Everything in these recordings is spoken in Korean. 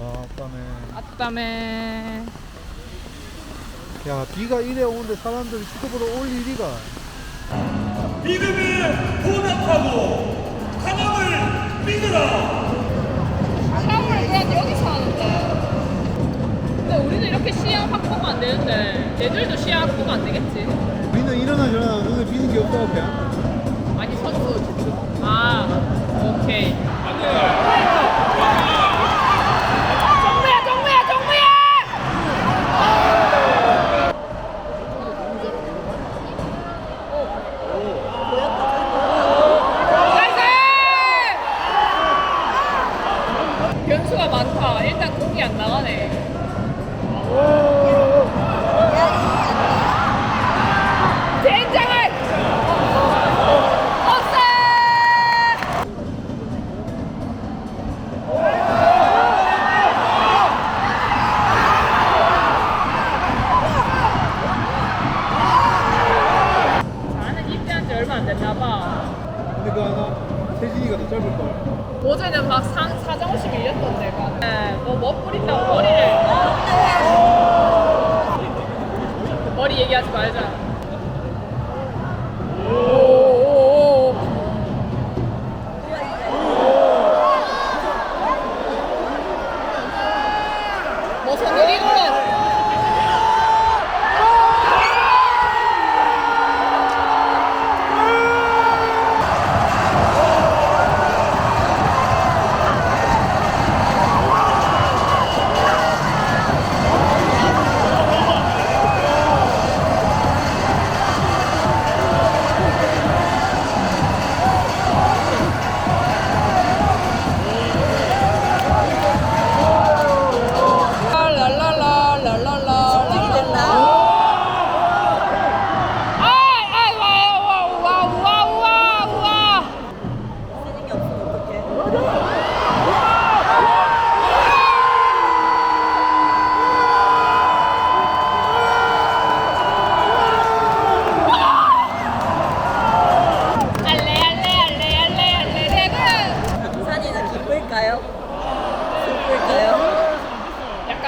아빠네. 아따매. 야 비가 이래 오는데 사람들이 축구보러 올 일이가. 믿음에 보답하고 하나님을 믿으라. 샤워를 그냥 여기서 하는데. 근데 우리는 이렇게 시야 확보가 안 되는데 얘들도 시야 확보가 안 되겠지. 우리는 일어나 일어나 눈에 비는 게 없다고 그냥. 아니 선수. 아 오케이. 정우야 정우야 정우야. 변수가 많다. 일단 공이 안 나가네. 젠장을! offside! 나는 입대한 지 얼마 안 됐나 봐. 근데 그 하나 세진이가 더 짧을 걸. 어제는 막 있다고.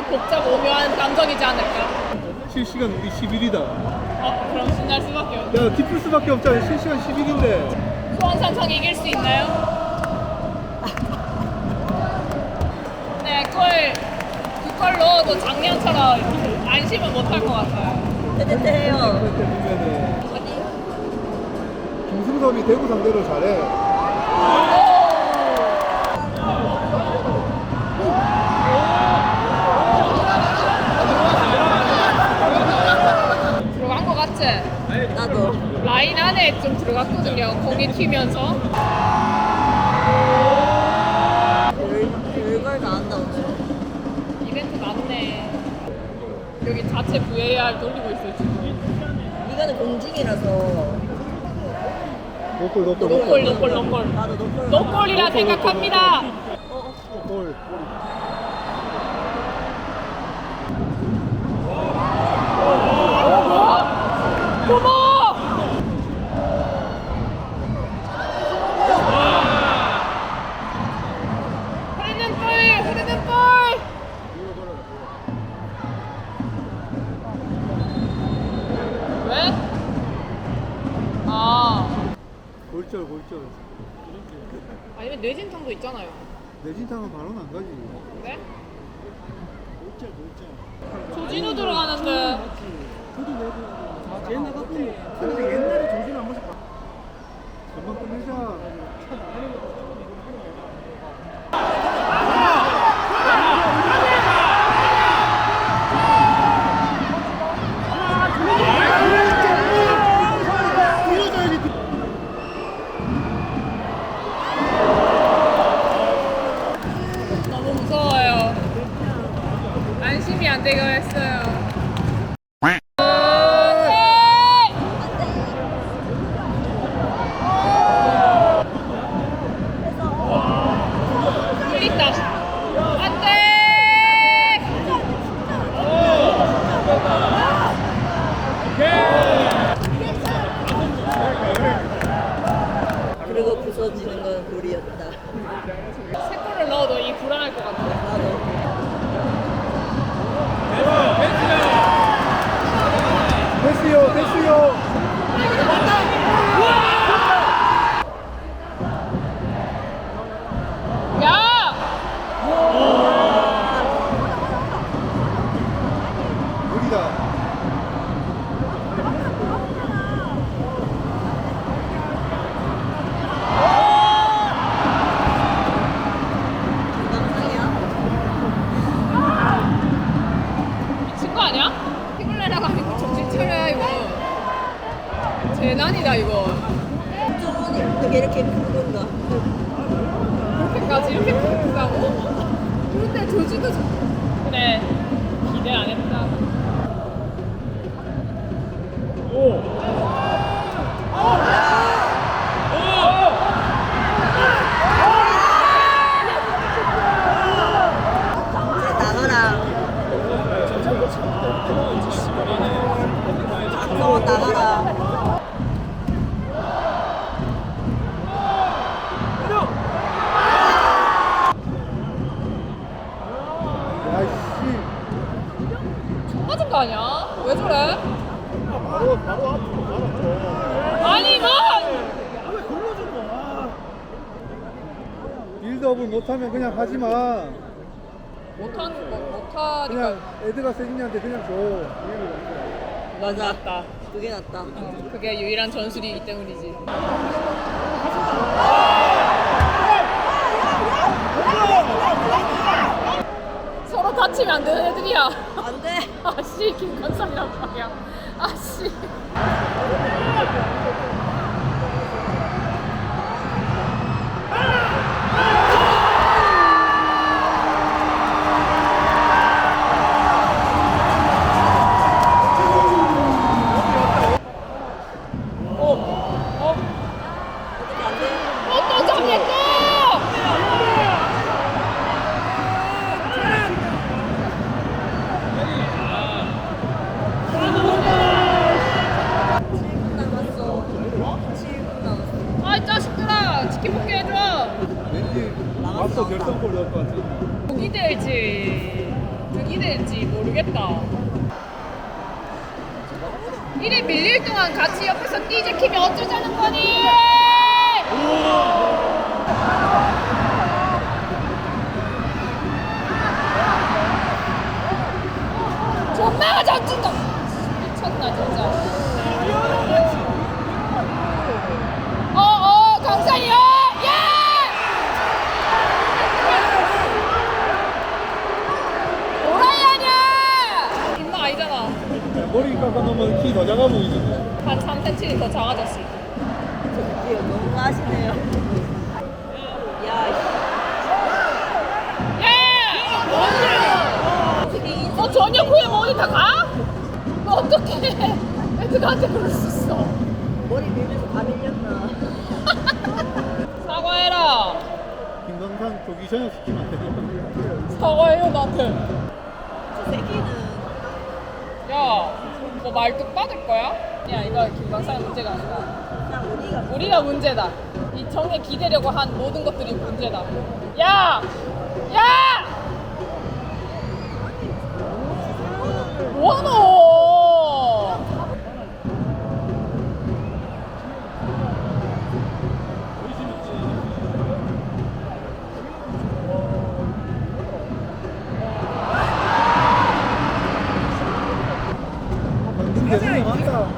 약간 복잡 오묘한 감정이지 않을까? 실시간 우리 10일이다. 어 그럼 신날 수밖에 없네 야 기쁠 수밖에 없잖아. 실시간 10일인데. 소원산성 이길 수 있나요? 네, 골, 두골 넣어도 작년처럼 안심은 못할 것 같아요. 뜨뜻해요. 그때 보면은 김승섭이 대구 상대로 잘해. 들 나도. 라인 안에 좀 들어갔거든요. 공이 튀면서. 별, 별걸 다 한다, 엄청. 이벤트 많네. 여기 자체 VAR 돌리고 있어요, 지금. 이거는 공중이라서. 노골 노골 노골, 노골, 노골. 나도 노골. 노골이라 생각합니다. 골. 고모! 흐르는 볼, 흐르는 볼. 왜? 아, 골절 골절. 아니면 뇌진탕도 있잖아요. 내진탕은 바로는 안 가지. 네? 조진우 들어가는데. 옛날 같은 근데 옛날에 조진 한 번씩 봐. 금방 끝내자. 세 골을 넣어도 이 불안할 것 같아. 나 건가? 그렇게까지 이렇게 크다고? 그런데 조지도 좀- 그래 기대 안 했다. 이제 나가라. 나가라. 야이씨 맞은 거 아니야? 왜 저래? 바로 바로 앞으로 가라 아니 뭐! 빌드업을 못하면 그냥 하지 마 못하는 거 못하니까 그냥 애드가 세진이한테 그냥 줘 맞아. 낫다. 그게 낫다. 그게 유일한 전술이기 때문이지. 서로 다치면 안 되는 애들이야. 안 돼. 아씨 김건상이란 말이야. 아씨. 앞서 결승골 넣을 것 같아 득이 될지, 득이 될지 모르겠다. 이래 밀릴 동안 같이 옆에서 띠제키면 어쩌자는 거니? 존나 전진다! 미쳤나, 진짜. 어, 어, 강산이야! 야! 뭐라이 하냐! 존나 아니잖아. 놓으면 키 더 작아 보이던데 한 3cm 더 작아졌을 때. 저기요, 너무 하시네요. 야, 야! 어떻게 이너 저녁 후에 뭐 어디 다 가? 너 어떻게 애들한테 그럴 수 있어? 머리 밀면서 다 밀렸나? 사과해라. 김광산 조기 저녁 시키면 안 되고 사과해요 나한테. 저 새끼는 야, 너 말뚝 받을 거야? 야, 이거 김광산의 문제가 아니라 그냥 우리가 우리가 문제다. 이 정에 기대려고 한 모든 것들이 문제다. 야! 야! 뭐하노? 방금 되는 게 맞다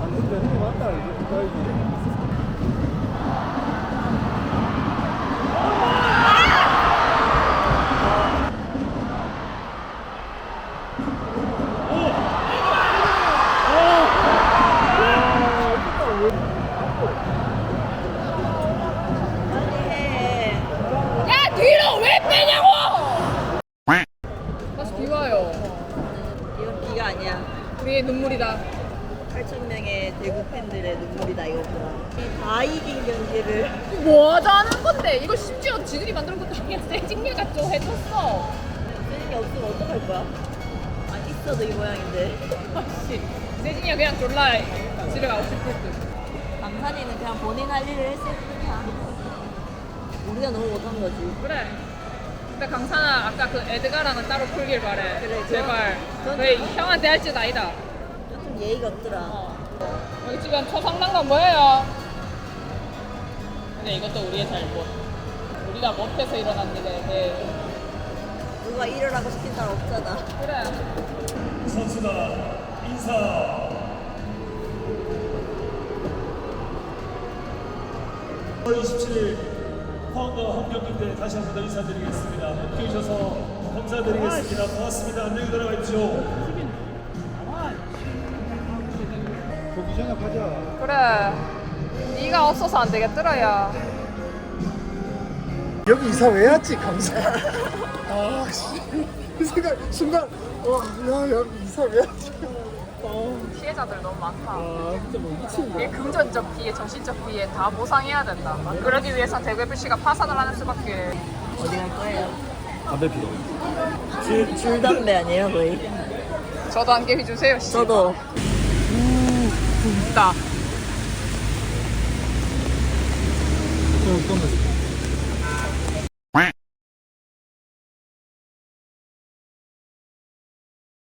방금 되는 게 맞다 이게 가야지 빨리 해. 야, 뒤로 왜 빼냐고! 다시 비와요. 이건 비가 우리의 눈물이다. 8천 명의 대구 팬들의 눈물이다 이거구나. 이다 이긴 경기를 뭐 하자는 건데? 이거 심지어 지들이 만든 것도 아니야. 세징리가 좀 해줬어. 게 없으면 어떡할 거야? 아 있어도 이 모양인데. 아씨, 세징이가 그냥 졸라 집에 가고 싶을 듯. 강산이는 그냥 본인 할 일을 했을 뿐이야. 우리가 너무 못한 거지. 그래. 근데 강산아, 아까 그 에드가랑은 따로 풀길 바래. 그래, 제발. 그건- 왜 형한테 할 짓 아니다. 좀 예의가 없더라. 어. 여기 지금 초상난간 뭐예요? 근데 이것도 우리의 잘못. 우리가 못해서 일어난 일에 대해. 누가 일어나고 시킨 사람 없잖아. 그래. 선수단 인사 5월 27일 포항과 홈경기 때 다시 한 번 더 인사드리겠습니다. 함께 해주셔서 감사드리겠습니다. 고맙습니다. 안녕히 돌아가십시오. 이전에 가자. 그래. 네가 없어서 안 되겠더라 야. 여기 이사 왜 왔지? 감사. 아, 씨. 그 생각, 순간, 와, 야, 여기 이사 왜 왔지? 피해자들 너무 많다. 아, 진짜 뭐 미친다. 이게 금전적 피해, 정신적 피해 다 보상해야 된다. 그러기 위해선 대구 FC가 파산을 하는 수밖에. 어디 갈 거예요? 담배 피러. 줄, 줄 담배 아니에요 거의? 저도 한 개 해주세요. 씨. 저도 있다. 저, 그러면